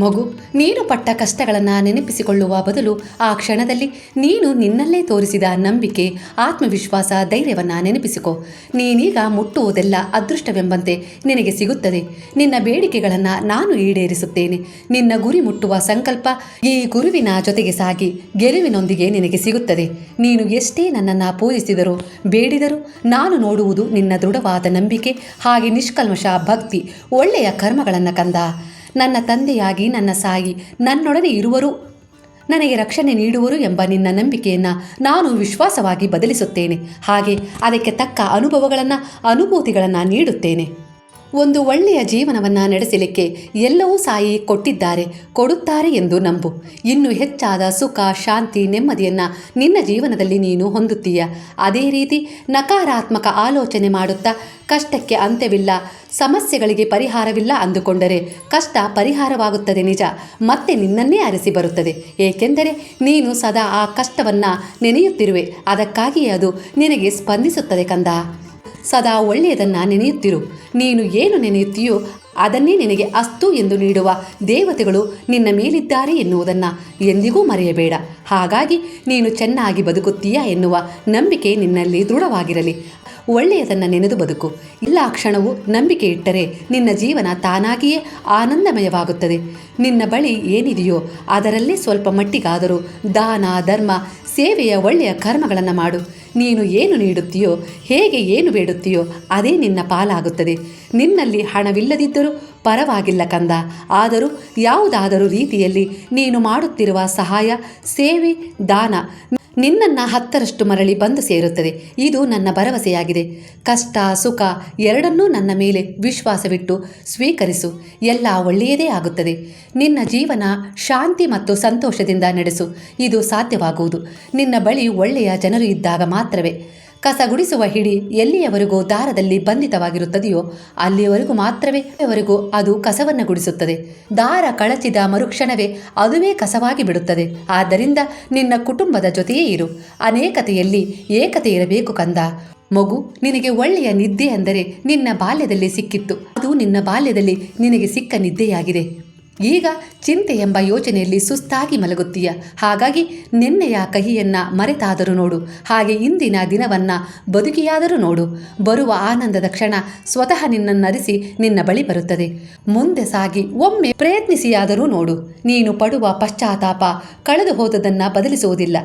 ಮಗು, ನೀನು ಪಟ್ಟ ಕಷ್ಟಗಳನ್ನು ನೆನಪಿಸಿಕೊಳ್ಳುವ ಬದಲು ಆ ಕ್ಷಣದಲ್ಲಿ ನೀನು ನಿನ್ನಲ್ಲೇ ತೋರಿಸಿದ ನಂಬಿಕೆ, ಆತ್ಮವಿಶ್ವಾಸ, ಧೈರ್ಯವನ್ನು ನೆನಪಿಸಿಕೊ. ನೀನೀಗ ಮುಟ್ಟುವುದೆಲ್ಲ ಅದೃಷ್ಟವೆಂಬಂತೆ ನಿನಗೆ ಸಿಗುತ್ತದೆ. ನಿನ್ನ ಬೇಡಿಕೆಗಳನ್ನು ನಾನು ಈಡೇರಿಸುತ್ತೇನೆ. ನಿನ್ನ ಗುರಿ ಮುಟ್ಟುವ ಸಂಕಲ್ಪ ಈ ಗುರುವಿನ ಜೊತೆಗೆ ಸಾಗಿ ಗೆಲುವಿನೊಂದಿಗೆ ನಿನಗೆ ಸಿಗುತ್ತದೆ. ನೀನು ಎಷ್ಟೇ ನನ್ನನ್ನು ಪೂಜಿಸಿದರೂ ಬೇಡಿದರೂ ನಾನು ನೋಡುವುದು ನಿನ್ನ ದೃಢವಾದ ನಂಬಿಕೆ, ಹಾಗೆ ನಿಷ್ಕಲ್ಮಶ ಭಕ್ತಿ, ಒಳ್ಳೆಯ ಕರ್ಮಗಳನ್ನು ಕಂದ. ನನ್ನ ತಂದೆಯಾಗಿ ನನ್ನ ಸಾಯಿ, ನನ್ನೊಡನೆ ಇರುವರು. ನನಗೆ ರಕ್ಷಣೆ ನೀಡುವರು ಎಂಬ ನಿನ್ನ ನಂಬಿಕೆಯನ್ನು ನಾನು ವಿಶ್ವಾಸವಾಗಿ ಬದಲಿಸುತ್ತೇನೆ. ಹಾಗೆ ಅದಕ್ಕೆ ತಕ್ಕ ಅನುಭವಗಳನ್ನು, ಅನುಭೂತಿಗಳನ್ನು ನೀಡುತ್ತೇನೆ. ಒಂದು ಒಳ್ಳೆಯ ಜೀವನವನ್ನು ನಡೆಸಲಿಕ್ಕೆ ಎಲ್ಲವೂ ಸಾಯಿ ಕೊಟ್ಟಿದ್ದಾರೆ, ಕೊಡುತ್ತಾರೆ ಎಂದು ನಂಬು. ಇನ್ನು ಹೆಚ್ಚಾದ ಸುಖ, ಶಾಂತಿ, ನೆಮ್ಮದಿಯನ್ನು ನಿನ್ನ ಜೀವನದಲ್ಲಿ ನೀನು ಹೊಂದುತ್ತೀಯ. ಅದೇ ರೀತಿ ನಕಾರಾತ್ಮಕ ಆಲೋಚನೆ ಮಾಡುತ್ತಾ ಕಷ್ಟಕ್ಕೆ ಅಂತ್ಯವಿಲ್ಲ, ಸಮಸ್ಯೆಗಳಿಗೆ ಪರಿಹಾರವಿಲ್ಲ ಅಂದುಕೊಂಡರೆ ಕಷ್ಟ ಪರಿಹಾರವಾಗುತ್ತದೆ ನಿಜ. ಮತ್ತೆ ನಿನ್ನನ್ನೇ ಅರಸಿ ಬರುತ್ತದೆ. ಏಕೆಂದರೆ ನೀನು ಸದಾ ಆ ಕಷ್ಟವನ್ನು ನೆನೆಯುತ್ತಿರುವೆ. ಅದಕ್ಕಾಗಿಯೇ ಅದು ನಿನಗೆ ಸ್ಪಂದಿಸುತ್ತದೆ ಕಂದ. ಸದಾ ಒಳ್ಳೆಯದನ್ನು ನೆನೆಯುತ್ತಿರು. ನೀನು ಏನು ನೆನೆಯುತ್ತೀಯೋ ಅದನ್ನೇ ನಿನಗೆ ಅಸ್ತು ಎಂದು ನೀಡುವ ದೇವತೆಗಳು ನಿನ್ನ ಮೇಲಿದ್ದಾರೆ ಎನ್ನುವುದನ್ನು ಎಂದಿಗೂ ಮರೆಯಬೇಡ. ಹಾಗಾಗಿ ನೀನು ಚೆನ್ನಾಗಿ ಬದುಕುತ್ತೀಯಾ ಎನ್ನುವ ನಂಬಿಕೆ ನಿನ್ನಲ್ಲಿ ದೃಢವಾಗಿರಲಿ. ಒಳ್ಳೆಯದನ್ನು ನೆನೆದು ಬದುಕು. ಎಲ್ಲ ಕ್ಷಣವೂ ನಂಬಿಕೆ ಇಟ್ಟರೆ ನಿನ್ನ ಜೀವನ ತಾನಾಗಿಯೇ ಆನಂದಮಯವಾಗುತ್ತದೆ. ನಿನ್ನ ಬಳಿ ಏನಿದೆಯೋ ಅದರಲ್ಲೇ ಸ್ವಲ್ಪ ಮಟ್ಟಿಗಾದರೂ ದಾನ, ಧರ್ಮ, ಸೇವೆಯ ಒಳ್ಳೆಯ ಕರ್ಮಗಳನ್ನು ಮಾಡು. ನೀನು ಏನು ನೀಡುತ್ತೀಯೋ, ಹೇಗೆ ಏನು ಬೇಡುತ್ತೀಯೋ ಅದೇ ನಿನ್ನ ಪಾಲಾಗುತ್ತದೆ. ನಿನ್ನಲ್ಲಿ ಹಣವಿಲ್ಲದಿದ್ದರೂ ಪರವಾಗಿಲ್ಲ ಕಂದ. ಆದರೂ ಯಾವುದಾದರೂ ರೀತಿಯಲ್ಲಿ ನೀನು ಮಾಡುತ್ತಿರುವ ಸಹಾಯ, ಸೇವೆ, ದಾನ ನಿನ್ನನ್ನು ಹತ್ತರಷ್ಟು ಮರಳಿ ಬಂದು ಸೇರುತ್ತದೆ. ಇದು ನನ್ನ ಭರವಸೆಯಾಗಿದೆ. ಕಷ್ಟ, ಸುಖ ಎರಡನ್ನೂ ನನ್ನ ಮೇಲೆ ವಿಶ್ವಾಸವಿಟ್ಟು ಸ್ವೀಕರಿಸು. ಎಲ್ಲ ಒಳ್ಳೆಯದೇ ಆಗುತ್ತದೆ. ನಿನ್ನ ಜೀವನ ಶಾಂತಿ ಮತ್ತು ಸಂತೋಷದಿಂದ ನಡೆಸು. ಇದು ಸಾಧ್ಯವಾಗುವುದು. ನಿನ್ನ ಬಳಿ ಒಳ್ಳೆಯ ಜನರು ಇದ್ದಾಗ ಮಾತ್ರವೇ. ಕಸ ಗುಡಿಸುವ ಹಿಡಿ ಎಲ್ಲಿಯವರೆಗೂ ದಾರದಲ್ಲಿ ಬಂಧಿತವಾಗಿರುತ್ತದೆಯೋ ಅಲ್ಲಿಯವರೆಗೂ ಮಾತ್ರವೇ ವರೆಗೂ ಅದು ಕಸವನ್ನು ಗುಡಿಸುತ್ತದೆ. ದಾರ ಕಳಚಿದ ಮರುಕ್ಷಣವೇ ಅದುವೇ ಕಸವಾಗಿ ಬಿಡುತ್ತದೆ. ಆದ್ದರಿಂದ ನಿನ್ನ ಕುಟುಂಬದ ಜೊತೆಯೇ ಇರು. ಅನೇಕತೆಯಲ್ಲಿ ಏಕತೆ ಇರಬೇಕು ಕಂದ. ಮಗು, ನಿನಗೆ ಒಳ್ಳೆಯ ನಿದ್ದೆ ಅಂದರೆ ನಿನ್ನ ಬಾಲ್ಯದಲ್ಲಿ ಸಿಕ್ಕಿತ್ತು. ಅದು ನಿನ್ನ ಬಾಲ್ಯದಲ್ಲಿ ನಿನಗೆ ಸಿಕ್ಕ ನಿದ್ದೆಯಾಗಿದೆ. ಈಗ ಚಿಂತೆ ಎಂಬ ಯೋಚನೆಯಲ್ಲಿ ಸುಸ್ತಾಗಿ ಮಲಗುತ್ತೀಯ. ಹಾಗಾಗಿ ನಿನ್ನೆಯ ಕಹಿಯನ್ನ ಮರೆತಾದರೂ ನೋಡು. ಹಾಗೆ ಇಂದಿನ ದಿನವನ್ನ ಬದುಕಿಯಾದರೂ ನೋಡು. ಬರುವ ಆನಂದದ ಕ್ಷಣ ಸ್ವತಃ ನಿನ್ನನ್ನರಿಸಿ ನಿನ್ನ ಬಳಿ ಬರುತ್ತದೆ. ಮುಂದೆ ಸಾಗಿ ಒಮ್ಮೆ ಪ್ರಯತ್ನಿಸಿಯಾದರೂ ನೋಡು. ನೀನು ಪಡುವ ಪಶ್ಚಾತ್ತಾಪ ಕಳೆದು ಹೋದದನ್ನ ಬದಲಿಸುವುದಿಲ್ಲ.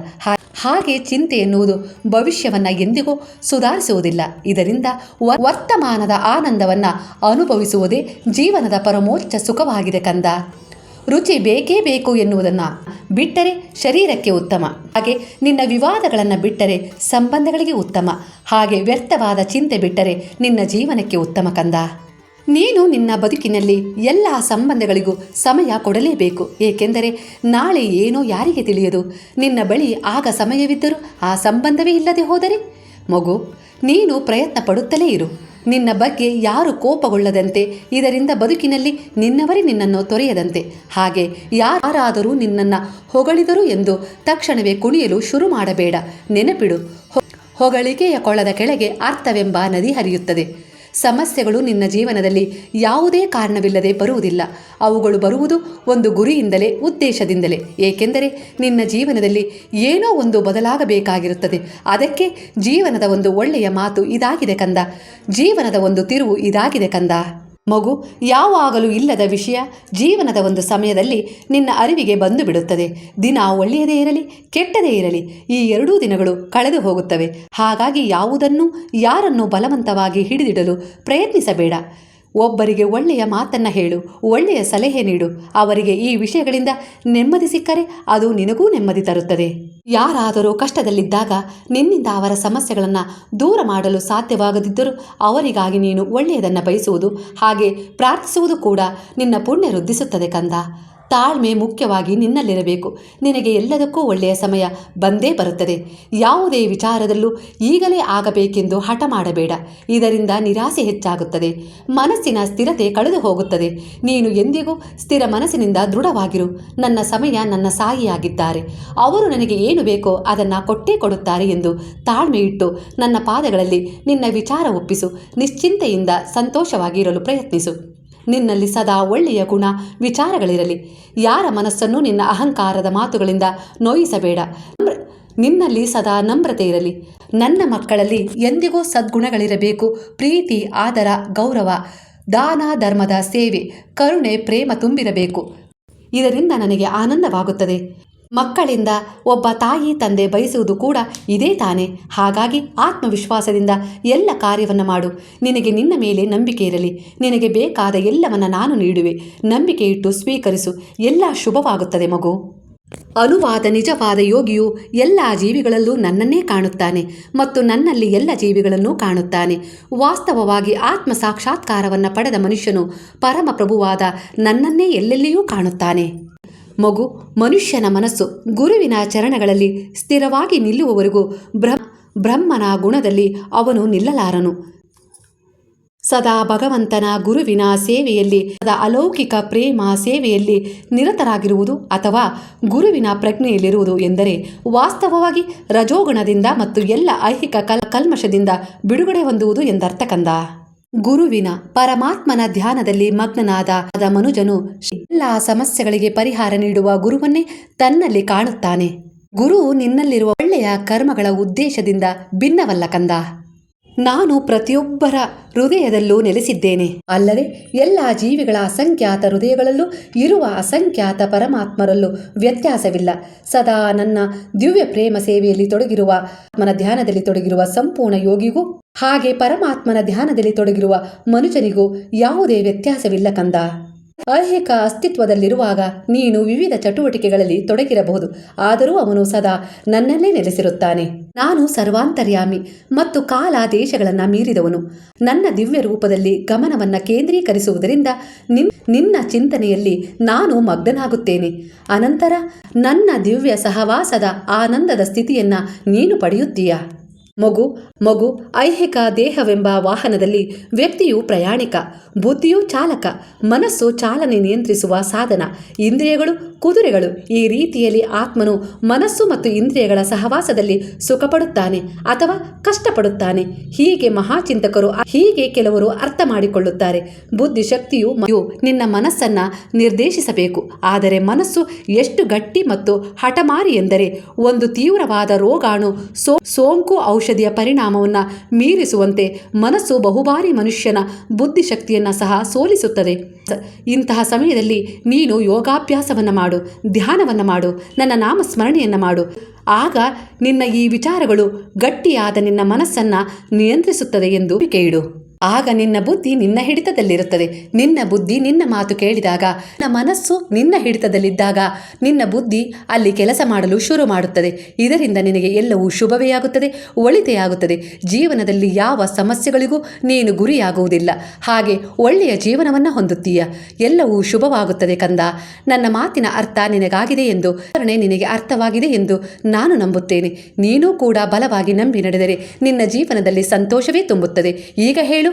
ಹಾಗೆ ಚಿಂತೆ ಎನ್ನುವುದು ಭವಿಷ್ಯವನ್ನ ಎಂದಿಗೂ ಸುಧಾರಿಸುವುದಿಲ್ಲ. ಇದರಿಂದ ವರ್ತಮಾನದ ಆನಂದವನ್ನ ಅನುಭವಿಸುವುದೇ ಜೀವನದ ಪರಮೋಚ್ಚ ಸುಖವಾಗಿದೆ ಕಂದ. ರುಚಿ ಬೇಕೇ ಬೇಕು ಎನ್ನುವುದನ್ನು ಬಿಟ್ಟರೆ ಶರೀರಕ್ಕೆ ಉತ್ತಮ. ಹಾಗೆ ನಿನ್ನ ವಿವಾದಗಳನ್ನು ಬಿಟ್ಟರೆ ಸಂಬಂಧಗಳಿಗೆ ಉತ್ತಮ. ಹಾಗೆ ವ್ಯರ್ಥವಾದ ಚಿಂತೆ ಬಿಟ್ಟರೆ ನಿನ್ನ ಜೀವನಕ್ಕೆ ಉತ್ತಮ ಕಂದ. ನೀನು ನಿನ್ನ ಬದುಕಿನಲ್ಲಿ ಎಲ್ಲ ಸಂಬಂಧಗಳಿಗೂ ಸಮಯ ಕೊಡಲೇಬೇಕು. ಏಕೆಂದರೆ ನಾಳೆ ಏನೋ ಯಾರಿಗೆ ತಿಳಿಯದು? ನಿನ್ನ ಬಳಿ ಆಗ ಸಮಯವಿದ್ದರೂ ಆ ಸಂಬಂಧವೇ ಇಲ್ಲದೆ ಹೋದರೆ? ಮಗು, ನೀನು ಪ್ರಯತ್ನ ಪಡುತ್ತಲೇ ಇರು. ನಿನ್ನ ಬಗ್ಗೆ ಯಾರು ಕೋಪಗೊಳ್ಳದಂತೆ, ಇದರಿಂದ ಬದುಕಿನಲ್ಲಿ ನಿನ್ನವರೇ ನಿನ್ನನ್ನು ತೊರೆಯದಂತೆ. ಹಾಗೆ ಯಾರಾದರೂ ನಿನ್ನನ್ನು ಹೊಗಳಿದರು ಎಂದು ತಕ್ಷಣವೇ ಕುಣಿಯಲು ಶುರು ಮಾಡಬೇಡ. ನೆನಪಿಡು ಹೊಗಳಿಕೆಯ ಕೊಳದ ಕೆಳಗೆ ಅರ್ಥವೆಂಬ ನದಿ ಹರಿಯುತ್ತದೆ. ಸಮಸ್ಯೆಗಳು ನಿನ್ನ ಜೀವನದಲ್ಲಿ ಯಾವುದೇ ಕಾರಣವಿಲ್ಲದೆ ಬರುವುದಿಲ್ಲ. ಅವುಗಳು ಬರುವುದು ಒಂದು ಗುರಿಯಿಂದಲೇ, ಉದ್ದೇಶದಿಂದಲೇ. ಏಕೆಂದರೆ ನಿನ್ನ ಜೀವನದಲ್ಲಿ ಏನೋ ಒಂದು ಬದಲಾಗಬೇಕಾಗಿರುತ್ತದೆ. ಅದಕ್ಕೆ ಜೀವನದ ಒಂದು ಒಳ್ಳೆಯ ಮಾತು ಇದಾಗಿದೆ ಕಂದ. ಜೀವನದ ಒಂದು ತಿರುವು ಇದಾಗಿದೆ ಕಂದ. ಮಗು, ಯಾವಾಗಲೂ ಇಲ್ಲದ ವಿಷಯ ಜೀವನದ ಒಂದು ಸಮಯದಲ್ಲಿ ನಿನ್ನ ಅರಿವಿಗೆ ಬಂದು ಬಿಡುತ್ತದೆ ದಿನ ಒಳ್ಳೆಯದೇ ಇರಲಿ, ಕೆಟ್ಟದೇ ಇರಲಿ, ಈ ಎರಡೂ ದಿನಗಳು ಕಳೆದು ಹೋಗುತ್ತವೆ. ಹಾಗಾಗಿ ಯಾವುದನ್ನು, ಯಾರನ್ನು ಬಲವಂತವಾಗಿ ಹಿಡಿದಿಡಲು ಪ್ರಯತ್ನಿಸಬೇಡ. ಒಬ್ಬರಿಗೆ ಒಳ್ಳೆಯ ಮಾತನ್ನು ಹೇಳು, ಒಳ್ಳೆಯ ಸಲಹೆ ನೀಡು. ಅವರಿಗೆ ಈ ವಿಷಯಗಳಿಂದ ನೆಮ್ಮದಿ ಸಿಕ್ಕರೆ ಅದು ನಿನಗೂ ನೆಮ್ಮದಿ ತರುತ್ತದೆ. ಯಾರಾದರೂ ಕಷ್ಟದಲ್ಲಿದ್ದಾಗ ನಿನ್ನಿಂದ ಅವರ ಸಮಸ್ಯೆಗಳನ್ನು ದೂರ ಮಾಡಲು ಸಾಧ್ಯವಾಗದಿದ್ದರೂ ಅವರಿಗಾಗಿ ನೀನು ಒಳ್ಳೆಯದನ್ನು ಬಯಸುವುದು, ಹಾಗೆ ಪ್ರಾರ್ಥಿಸುವುದು ಕೂಡ ನಿನ್ನ ಪುಣ್ಯ ವೃದ್ಧಿಸುತ್ತದೆ ಕಂದ. ತಾಳ್ಮೆ ಮುಖ್ಯವಾಗಿ ನಿನ್ನಲ್ಲಿರಬೇಕು. ನಿನಗೆ ಎಲ್ಲದಕ್ಕೂ ಒಳ್ಳೆಯ ಸಮಯ ಬಂದೇ ಬರುತ್ತದೆ. ಯಾವುದೇ ವಿಚಾರದಲ್ಲೂ ಈಗಲೇ ಆಗಬೇಕೆಂದು ಹಠ ಮಾಡಬೇಡ. ಇದರಿಂದ ನಿರಾಸೆ ಹೆಚ್ಚಾಗುತ್ತದೆ. ಮನಸ್ಸಿನ ಸ್ಥಿರತೆ ಕಳೆದು ಹೋಗುತ್ತದೆ. ನೀನು ಎಂದಿಗೂ ಸ್ಥಿರ ಮನಸ್ಸಿನಿಂದ ದೃಢವಾಗಿರು. ನನ್ನ ಸಮಯ ನನ್ನ ಸಾಯಿಯಾಗಿದ್ದಾರೆ. ಅವರು ನನಗೆ ಏನು ಬೇಕೋ ಅದನ್ನು ಕೊಟ್ಟೇ ಕೊಡುತ್ತಾರೆ ಎಂದು ತಾಳ್ಮೆ ಇಟ್ಟು ನನ್ನ ಪಾದಗಳಲ್ಲಿ ನಿನ್ನ ವಿಚಾರ ಒಪ್ಪಿಸು. ನಿಶ್ಚಿಂತೆಯಿಂದ ಸಂತೋಷವಾಗಿರಲು ಪ್ರಯತ್ನಿಸು. ನಿನ್ನಲ್ಲಿ ಸದಾ ಒಳ್ಳೆಯ ಗುಣ, ವಿಚಾರಗಳಿರಲಿ. ಯಾರ ಮನಸ್ಸನ್ನು ನಿನ್ನ ಅಹಂಕಾರದ ಮಾತುಗಳಿಂದ ನೋಯಿಸಬೇಡ. ನಿನ್ನಲ್ಲಿ ಸದಾ ನಮ್ರತೆ ಇರಲಿ. ನನ್ನ ಮಕ್ಕಳಲ್ಲಿ ಎಂದಿಗೂ ಸದ್ಗುಣಗಳಿರಬೇಕು. ಪ್ರೀತಿ, ಆದರ, ಗೌರವ, ದಾನ, ಧರ್ಮದ ಸೇವೆ, ಕರುಣೆ, ಪ್ರೇಮ ತುಂಬಿರಬೇಕು. ಇದರಿಂದ ನನಗೆ ಆನಂದವಾಗುತ್ತದೆ. ಮಕ್ಕಳಿಂದ ಒಬ್ಬ ತಾಯಿ ತಂದೆ ಬಯಸುವುದು ಕೂಡ ಇದೇ ತಾನೆ. ಹಾಗಾಗಿ ಆತ್ಮವಿಶ್ವಾಸದಿಂದ ಎಲ್ಲ ಕಾರ್ಯವನ್ನು ಮಾಡು. ನಿನಗೆ ನಿನ್ನ ಮೇಲೆ ನಂಬಿಕೆ ಇರಲಿ. ನಿನಗೆ ಬೇಕಾದ ಎಲ್ಲವನ್ನ ನಾನು ನೀಡುವೆ. ನಂಬಿಕೆ ಇಟ್ಟು ಸ್ವೀಕರಿಸು. ಎಲ್ಲ ಶುಭವಾಗುತ್ತದೆ ಮಗು. ಅನುವಾದ ನಿಜವಾದ ಯೋಗಿಯು ಎಲ್ಲ ಜೀವಿಗಳಲ್ಲೂ ನನ್ನನ್ನೇ ಕಾಣುತ್ತಾನೆ ಮತ್ತು ನನ್ನಲ್ಲಿ ಎಲ್ಲ ಜೀವಿಗಳನ್ನೂ ಕಾಣುತ್ತಾನೆ. ವಾಸ್ತವವಾಗಿ ಆತ್ಮ ಸಾಕ್ಷಾತ್ಕಾರವನ್ನು ಪಡೆದ ಮನುಷ್ಯನು ಪರಮಪ್ರಭುವಾದ ನನ್ನನ್ನೇ ಎಲ್ಲೆಲ್ಲಿಯೂ ಕಾಣುತ್ತಾನೆ. ಮಗು ಮನುಷ್ಯನ ಮನಸ್ಸು ಗುರುವಿನ ಚರಣಗಳಲ್ಲಿ ಸ್ಥಿರವಾಗಿ ನಿಲ್ಲುವವರೆಗೂ ಬ್ರಹ್ಮ, ಬ್ರಹ್ಮನ ಗುಣದಲ್ಲಿ ಅವನು ನಿಲ್ಲಲಾರನು. ಸದಾ ಭಗವಂತನ ಗುರುವಿನ ಸೇವೆಯಲ್ಲಿ, ಸದಾ ಅಲೌಕಿಕ ಪ್ರೇಮ ಸೇವೆಯಲ್ಲಿ ನಿರತರಾಗಿರುವುದು ಅಥವಾ ಗುರುವಿನ ಪ್ರಜ್ಞೆಯಲ್ಲಿರುವುದು ಎಂದರೆ ವಾಸ್ತವವಾಗಿ ರಜೋಗುಣದಿಂದ ಮತ್ತು ಎಲ್ಲ ಐಹಿಕ ಕಲ್, ಕಲ್ಮಶದಿಂದ ಬಿಡುಗಡೆ ಹೊಂದುವುದು ಎಂದರ್ಥ ಕಂದ. ಗುರುವಿನ ಪರಮಾತ್ಮನ ಧ್ಯಾನದಲ್ಲಿ ಮಗ್ನನಾದ ಮನುಜನು ಎಲ್ಲ ಸಮಸ್ಯೆಗಳಿಗೆ ಪರಿಹಾರ ನೀಡುವ ಗುರುವನ್ನೇ ತನ್ನಲ್ಲಿ ಕಾಣುತ್ತಾನೆ. ಗುರು ನಿನ್ನಲ್ಲಿರುವ ಒಳ್ಳೆಯ ಕರ್ಮಗಳ ಉದ್ದೇಶದಿಂದ ಭಿನ್ನವಲ್ಲ ಕಂದ. ನಾನು ಪ್ರತಿಯೊಬ್ಬರ ಹೃದಯದಲ್ಲೂ ನೆಲೆಸಿದ್ದೇನೆ. ಅಲ್ಲದೆ ಎಲ್ಲ ಜೀವಿಗಳ ಅಸಂಖ್ಯಾತ ಹೃದಯಗಳಲ್ಲೂ ಇರುವ ಅಸಂಖ್ಯಾತ ಪರಮಾತ್ಮರಲ್ಲೂ ವ್ಯತ್ಯಾಸವಿಲ್ಲ. ಸದಾ ನನ್ನ ದಿವ್ಯ ಪ್ರೇಮ ಸೇವೆಯಲ್ಲಿ ತೊಡಗಿರುವ, ಆತ್ಮನ ಧ್ಯಾನದಲ್ಲಿ ತೊಡಗಿರುವ ಸಂಪೂರ್ಣ ಯೋಗಿಗೂ ಹಾಗೆ ಪರಮಾತ್ಮನ ಧ್ಯಾನದಲ್ಲಿ ತೊಡಗಿರುವ ಮನುಜನಿಗೂ ಯಾವುದೇ ವ್ಯತ್ಯಾಸವಿಲ್ಲ ಕಂದ. ಐಹಿಕ ಅಸ್ತಿತ್ವದಲ್ಲಿರುವಾಗ ನೀನು ವಿವಿಧ ಚಟುವಟಿಕೆಗಳಲ್ಲಿ ತೊಡಗಿರಬಹುದು. ಆದರೂ ಅವನು ಸದಾ ನನ್ನಲ್ಲೇ ನೆಲೆಸಿರುತ್ತಾನೆ. ನಾನು ಸರ್ವಾಂತರ್ಯಾಮಿ ಮತ್ತು ಕಾಲ ದೇಶಗಳನ್ನು ಮೀರಿದವನು. ನನ್ನ ದಿವ್ಯ ರೂಪದಲ್ಲಿ ಗಮನವನ್ನು ಕೇಂದ್ರೀಕರಿಸುವುದರಿಂದ ನಿನ್, ನಿನ್ನ ಚಿಂತನೆಯಲ್ಲಿ ನಾನು ಮಗ್ನನಾಗುತ್ತೇನೆ. ಅನಂತರ ನನ್ನ ದಿವ್ಯ ಸಹವಾಸದ ಆನಂದದ ಸ್ಥಿತಿಯನ್ನು ನೀನು ಪಡೆಯುತ್ತೀಯ? ಮಗು ಮಗು, ಐಹಿಕ ದೇಹವೆಂಬ ವಾಹನದಲ್ಲಿ ವ್ಯಕ್ತಿಯು ಪ್ರಯಾಣಿಕ, ಬುದ್ಧಿಯು ಚಾಲಕ, ಮನಸ್ಸು ಚಾಲನೆ ನಿಯಂತ್ರಿಸುವ ಸಾಧನ, ಇಂದ್ರಿಯಗಳು, ಕುದುರೆಗಳು ಈ ರೀತಿಯಲ್ಲಿ ಆತ್ಮನು ಮನಸ್ಸು ಮತ್ತು ಇಂದ್ರಿಯಗಳ ಸಹವಾಸದಲ್ಲಿ ಸುಖಪಡುತ್ತಾನೆ ಅಥವಾ ಕಷ್ಟಪಡುತ್ತಾನೆ. ಹೀಗೆ ಮಹಾಚಿಂತಕರು ಹೀಗೆ ಕೆಲವರು ಅರ್ಥ ಮಾಡಿಕೊಳ್ಳುತ್ತಾರೆ. ಬುದ್ಧಿಶಕ್ತಿಯು ನಿನ್ನ ಮನಸ್ಸನ್ನ ನಿರ್ದೇಶಿಸಬೇಕು. ಆದರೆ ಮನಸ್ಸು ಎಷ್ಟು ಗಟ್ಟಿ ಮತ್ತು ಹಠಮಾರಿ ಎಂದರೆ ಒಂದು ತೀವ್ರವಾದ ರೋಗಾಣು ಸೋಂಕು ಔಷಧಿಯ ಪರಿಣಾಮವನ್ನು ಮೀರಿಸುವಂತೆ ಮನಸ್ಸು ಬಹುಬಾರಿ ಮನುಷ್ಯನ ಬುದ್ಧಿಶಕ್ತಿಯನ್ನು ಸಹ ಸೋಲಿಸುತ್ತದೆ. ಇಂತಹ ಸಮಯದಲ್ಲಿ ನೀನು ಯೋಗಾಭ್ಯಾಸವನ್ನು ಮಾಡು, ಧ್ಯಾನವನ್ನು ಮಾಡು, ನನ್ನ ನಾಮಸ್ಮರಣೆಯನ್ನು ಮಾಡು. ಆಗ ನಿನ್ನ ಈ ವಿಚಾರಗಳು ಗಟ್ಟಿಯಾದ ನಿನ್ನ ಮನಸ್ಸನ್ನು ನಿಯಂತ್ರಿಸುತ್ತದೆ ಎಂದು ಕೇಳು ಆಗ ನಿನ್ನ ಬುದ್ಧಿ ನಿನ್ನ ಹಿಡಿತದಲ್ಲಿರುತ್ತದೆ. ನಿನ್ನ ಬುದ್ಧಿ ನಿನ್ನ ಮಾತು ಕೇಳಿದಾಗ, ನಿನ್ನ ಮನಸ್ಸು ನಿನ್ನ ಹಿಡಿತದಲ್ಲಿದ್ದಾಗ, ನಿನ್ನ ಬುದ್ಧಿ ಅಲ್ಲಿ ಕೆಲಸ ಮಾಡಲು ಶುರು ಮಾಡುತ್ತದೆ. ಇದರಿಂದ ನಿನಗೆ ಎಲ್ಲವೂ ಶುಭವೇ ಆಗುತ್ತದೆ ಒಳಿತೇ ಆಗುತ್ತದೆ ಜೀವನದಲ್ಲಿ ಯಾವ ಸಮಸ್ಯೆಗಳಿಗೂ ನೀನು ಗುರಿಯಾಗುವುದಿಲ್ಲ. ಹಾಗೆ ಒಳ್ಳೆಯ ಜೀವನವನ್ನು ಹೊಂದುತ್ತೀಯ. ಎಲ್ಲವೂ ಶುಭವಾಗುತ್ತದೆ ಕಂದ. ನನ್ನ ಮಾತಿನ ಅರ್ಥ ನಿನಗಾಗಿದೆ ಎಂದು ಕರುಣೆ ನಿನಗೆ ಅರ್ಥವಾಗಿದೆ ಎಂದು ನಾನು ನಂಬುತ್ತೇನೆ. ನೀನೂ ಕೂಡ ಬಲವಾಗಿ ನಂಬಿ ನಡೆದರೆ ನಿನ್ನ ಜೀವನದಲ್ಲಿ ಸಂತೋಷವೇ ತುಂಬುತ್ತದೆ. ಈಗ ಹೇಳು.